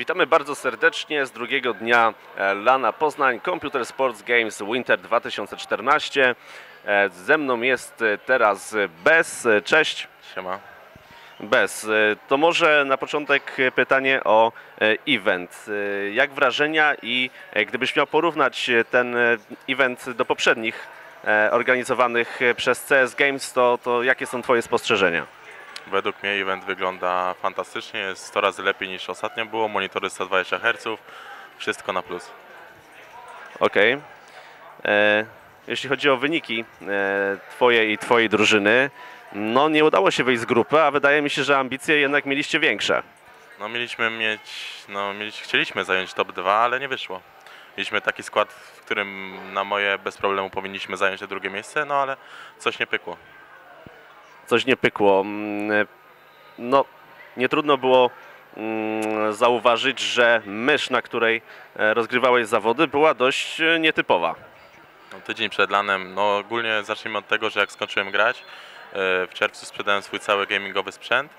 Witamy bardzo serdecznie z drugiego dnia e, Lana Poznań Computer Sports Games Winter 2014. E, Ze mną jest e, teraz Bez. Cześć. Siema. Bez. To może na początek pytanie o event. Jak wrażenia i gdybyś miał porównać ten event do poprzednich organizowanych przez CS Games, to, to jakie są Twoje spostrzeżenia? Według mnie event wygląda fantastycznie, jest 100 razy lepiej niż ostatnio było, monitory 120 Hz, wszystko na plus. Okej. E, Jeśli chodzi o wyniki e, Twoje i Twojej drużyny, no nie udało się wyjść z grupy, a wydaje mi się, że ambicje jednak mieliście większe. No mieliśmy mieć, no mieliśmy, chcieliśmy zająć top 2, ale nie wyszło. Mieliśmy taki skład, w którym na moje bez problemu powinniśmy zająć te drugie miejsce, no ale coś nie pykło. Coś nie pykło. Mm, No, nie trudno było mm, zauważyć, że mysz, na której e, rozgrywałeś zawody, była dość e, nietypowa. No, tydzień przed lanem, no ogólnie zacznijmy od tego, że jak skończyłem grać, e, w czerwcu sprzedałem swój cały gamingowy sprzęt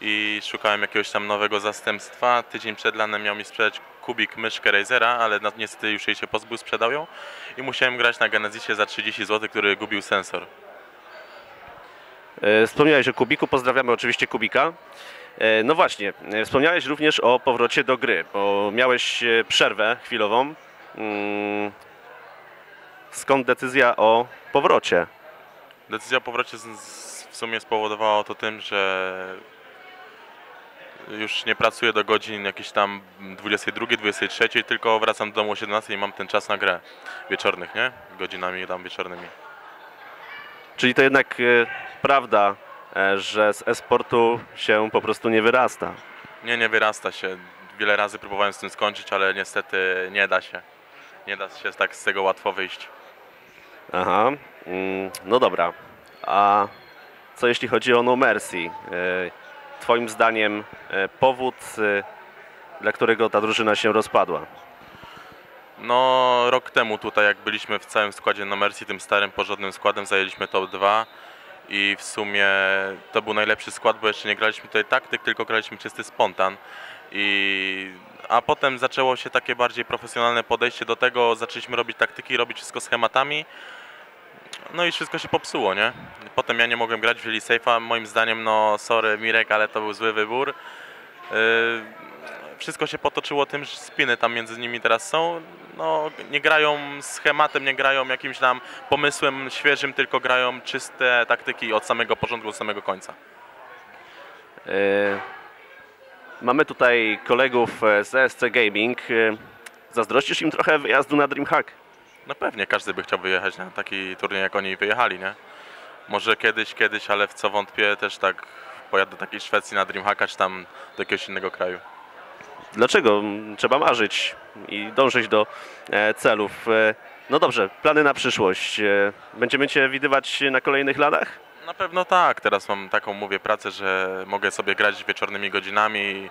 i szukałem jakiegoś tam nowego zastępstwa. Tydzień przed lanem miał mi sprzedać kubik myszkę Razera, ale na- niestety już jej się pozbył, sprzedał ją i musiałem grać na Genezisie za 30 zł, który gubił sensor. E, Wspomniałeś o Kubiku, pozdrawiamy oczywiście Kubika. E, No właśnie, e, wspomniałeś również o powrocie do gry, bo miałeś przerwę chwilową. Mm, Skąd decyzja o powrocie? Decyzja o powrocie w sumie spowodowała to tym, że już nie pracuję do godzin jakiejś tam 22, 23, tylko wracam do domu o 17 i mam ten czas na grę wieczornych, nie? Godzinami tam wieczornymi. Czyli to jednak prawda, e, że z e-sportu się po prostu nie wyrasta. Nie, nie wyrasta się. Wiele razy próbowałem z tym skończyć, ale niestety nie da się. Nie da się tak z tego łatwo wyjść. Aha, mm, no dobra. A co jeśli chodzi o No Mercy? E, Twoim zdaniem e, powód, dla którego ta drużyna się rozpadła? No, rok temu tutaj, jak byliśmy w całym składzie na Mercy, tym starym, porządnym składem, zajęliśmy top 2 i w sumie to był najlepszy skład, bo jeszcze nie graliśmy tutaj taktyk, tylko graliśmy czysty spontan. I, a potem zaczęło się takie bardziej profesjonalne podejście do tego, zaczęliśmy robić taktyki, robić wszystko schematami. No i wszystko się popsuło, nie? Potem ja nie mogłem grać, wzięli safe'a, moim zdaniem, no sorry Mirek, ale to był zły wybór. Yy, wszystko się potoczyło tym, że spiny tam między nimi teraz są. No, nie grają schematem, nie grają jakimś tam pomysłem świeżym, tylko grają czyste taktyki od samego początku do samego końca. E, Mamy tutaj kolegów e, z ESC Gaming. E, Zazdrościsz im trochę wyjazdu na DreamHack? No pewnie każdy by chciał wyjechać na taki turniej, jak oni wyjechali, nie? Może kiedyś, kiedyś, ale w co wątpię, też tak pojadę do takiej Szwecji na Dreamhacka, czy tam do jakiegoś innego kraju. Dlaczego? Trzeba marzyć i dążyć do e, celów. E, No dobrze, plany na przyszłość. E, Będziemy Cię widywać na kolejnych latach? Na pewno tak. Teraz mam taką, mówię, pracę, że mogę sobie grać wieczornymi godzinami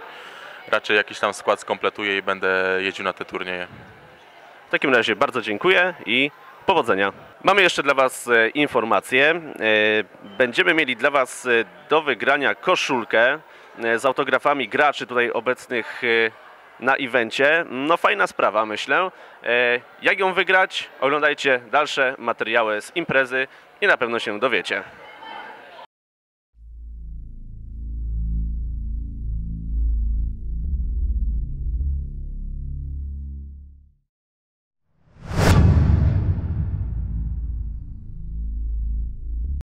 raczej jakiś tam skład skompletuję i będę jeździł na te turnieje. W takim razie bardzo dziękuję i powodzenia. Mamy jeszcze dla Was e, informację. E, Będziemy mieli dla Was do wygrania koszulkę z autografami graczy tutaj obecnych e, na evencie. No fajna sprawa, myślę. E, Jak ją wygrać? Oglądajcie dalsze materiały z imprezy i na pewno się dowiecie.